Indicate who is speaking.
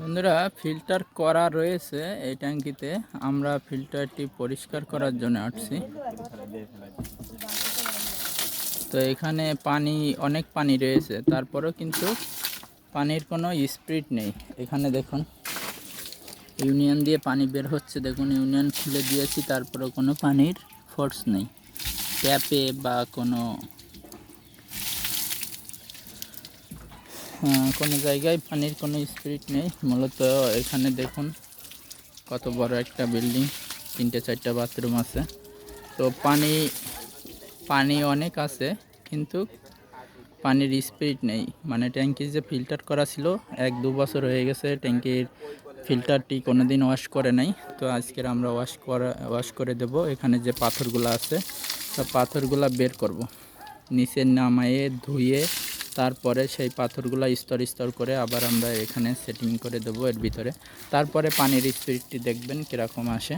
Speaker 1: বন্ধুরা ফিল্টার করা রয়েছে এই ট্যাঙ্কিতে। আমরা ফিল্টারটি পরিষ্কার করার জন্য আসছি। তো এখানে পানি, অনেক পানি রয়েছে। তারপরেও কিন্তু পানির কোনো স্পিড নেই। এখানে দেখুন ইউনিয়ন দিয়ে পানি বের হচ্ছে। দেখুন ইউনিয়ন খুলে দিয়েছি। তারপরেও কোনো পানির ফোর্স নেই। ট্যাপে বা কোনো কোনো জায়গায় পানির কোনো স্পিড নেই। মূলত এখানে দেখুন, কত বড় একটা বিল্ডিং তিনটে চারটা বাথরুম আছে। তো পানি পানি অনেক আছে, কিন্তু পানির স্পিড নেই। মানে ট্যাঙ্কি যে ফিল্টার করা ছিল, এক দু বছর হয়ে গেছে ট্যাঙ্কির ফিল্টারটি কোনো দিন ওয়াশ করে নাই। তো আজকের আমরা ওয়াশ করা ওয়াশ করে দেব। এখানে যে পাথরগুলো আছে সব পাথরগুলো বের করব। নিচে নামায়ে ধুয়ে তারপরে সেই পাথরগুলো স্তর স্তর করে আবার আমরা এখানে সেটিং করে দেবো এর ভিতরে। তারপরে পানির স্পিডটি দেখবেন কীরকম আসে।